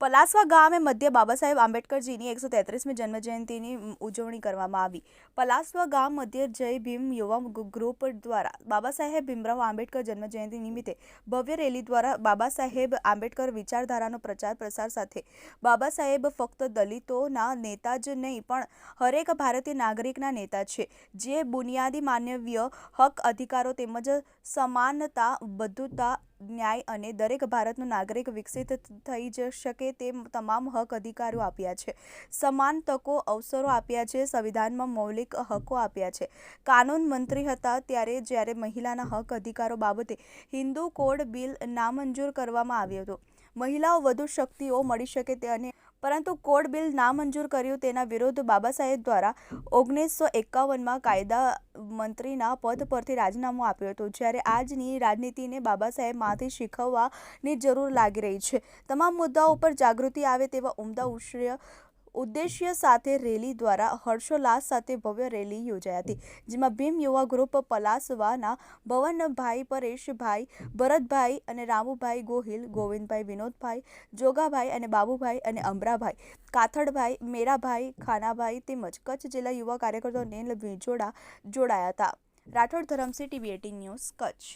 પલાસવા ગામે મધ્ય બાબા સાહેબ આંબેડકરજીની એકસો તેત્રીસમી જન્મજયંતિની ઉજવણી કરવામાં આવી. પલાસવા ગામ મધ્ય જય ભીમ યુવા ગ્રુપ દ્વારા બાબા સાહેબ ભીમરાવ આંબેડકર જન્મજયંતિ નિમિત્તે ભવ્ય રેલી દ્વારા બાબા સાહેબ આંબેડકર વિચારધારાનો પ્રચાર પ્રસાર સાથે બાબા સાહેબ ફક્ત દલિતોના નેતા જ નહીં, પણ હરેક ભારતીય નાગરિકના નેતા છે. જે બુનિયાદી માનવીય હક, અધિકારો તેમજ સમાનતા, બધુતા ન્યાય અને દરેક ભારતનો નાગરિક વિકસિત થઈ જ શકે તેમ તમામ હક અધિકારો આપ્યા છે. સમાન તકો અવસરો આપ્યા છે, સંવિધાનમાં મૌલિક હકો આપ્યા છે. કાનૂન મંત્રી હતા ત્યારે જ્યારે મહિલાના હક અધિકારો બાબતે હિન્દુ કોડ બિલ નામંજૂર કરવામાં આવ્યો હતો. મહિલાઓ વધુ શક્તિઓ મળી શકે તે અને પરંતુ કોડ બિલ નામંજૂર કર્યું તેના વિરુદ્ધ બાબા સાહેબ દ્વારા ઓગણીસો એકાવનમાં કાયદા મંત્રીના પદ પરથી રાજીનામું આપ્યું હતું, જ્યારે આજની રાજનીતિને બાબા સાહેબમાંથી શીખવવાની જરૂર લાગી રહી છે. તમામ મુદ્દાઓ પર જાગૃતિ આવે તેવા ઉમદા ઉશ્રય ઉદ્દેશ્ય સાથે રેલી દ્વારા હર્ષોલ્લાસ સાથે ભવ્ય રેલી યોજાઈ હતી, જેમાં ભીમ યુવા ગ્રુપ પલાસવાના ભવનભાઈ પરેશભાઈ, ભરતભાઈ અને રામુભાઈ ગોહિલ, ગોવિંદભાઈ વિનોદભાઈ, જોગાભાઈ અને બાબુભાઈ અને અમરાભાઈ, કાથડભાઈ, મેરાભાઈ, ખાનાભાઈ તેમજ કચ્છ જિલ્લા યુવા કાર્યકર્તાઓ નેલ વિજોડા જોડાયા હતા. Rathod Dharamsi TV eighteen news Kutch.